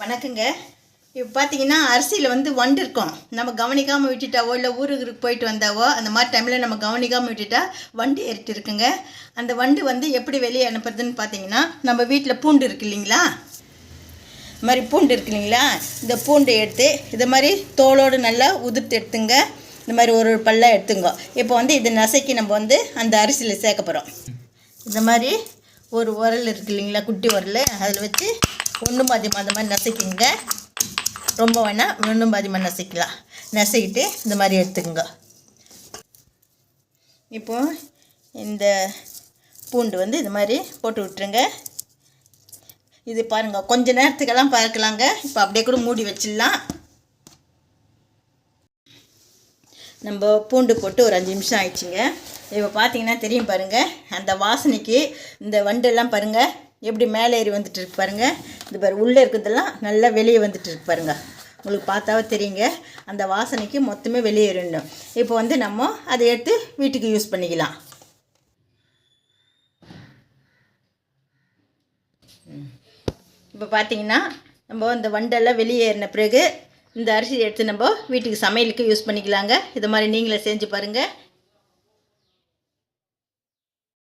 வணக்கங்க. இப்போ பார்த்தீங்கன்னா அரிசியில் வந்து வண்டு இருக்கும். நம்ம கவனிக்காமல் விட்டுட்டாவோ இல்லை ஊருக்கு போயிட்டு வந்தாவோ அந்த மாதிரி டைமில் நம்ம கவனிக்காமல் விட்டுட்டா வண்டு ஏறிட்டு இருக்குங்க. அந்த வண்டு வந்து எப்படி வெளியே அனுப்புறதுன்னு பார்த்தீங்கன்னா நம்ம வீட்டில் பூண்டு இருக்கு இல்லைங்களா? இந்த மாதிரி பூண்டு இருக்கு இல்லைங்களா? இந்த பூண்டை எடுத்து இது மாதிரி தோலோடு நல்லா உதிர்த்து எடுத்துங்க. இந்த மாதிரி ஒரு ஒரு பல்லாக எடுத்துங்க. இப்போ வந்து இதை நசைக்கி நம்ம வந்து அந்த அரிசியில் சேர்க்க போகிறோம் இந்த மாதிரி ஒரு உரல் இருக்கு இல்லைங்களா? குட்டி உரல். அதில் வச்சு ஒன்றும் பாதியமாக அந்த மாதிரி நசுக்கிங்க. ரொம்ப வேணால் ஒன்றும் பாதியமாக நசுக்கலாம் நசுக்கிட்டு இந்த மாதிரி எடுத்துக்கோங்க. இப்போ இந்த பூண்டு வந்து இது மாதிரி போட்டு விட்டுருங்க. இது பாருங்க கொஞ்ச நேரத்துக்கெல்லாம் பார்க்கலாங்க இப்போ அப்படியே கூட மூடி வச்சிடலாம். நம்ம பூண்டு போட்டு ஒரு அஞ்சு நிமிஷம் ஆயிடுச்சுங்க. இப்போ பார்த்தீங்கன்னா தெரியும் பாருங்கள் அந்த வாசனைக்கு இந்த வண்டெல்லாம் பாருங்கள் எப்படி மேலே ஏறி வந்துட்டு இருக்கு பாருங்கள் இந்த பாரு உள்ளே இருக்கிறதெல்லாம் நல்லா வெளியே வந்துட்டு இருக்கு பாருங்கள் உங்களுக்கு பார்த்தாவே தெரியுங்க. அந்த வாசனைக்கு மொத்தமே வெளியேறிடும் இப்போ வந்து நம்ம அதை எடுத்து வீட்டுக்கு யூஸ் பண்ணிக்கலாம். இப்போ பார்த்தீங்கன்னா நம்ம இந்த வண்டெல்லாம் வெளியேறின பிறகு இந்த அரிசி எடுத்து நம்ம வீட்டுக்கு சமையலுக்கு யூஸ் பண்ணிக்கலாங்க. இது மாதிரி நீங்களே செஞ்சு பாருங்கள்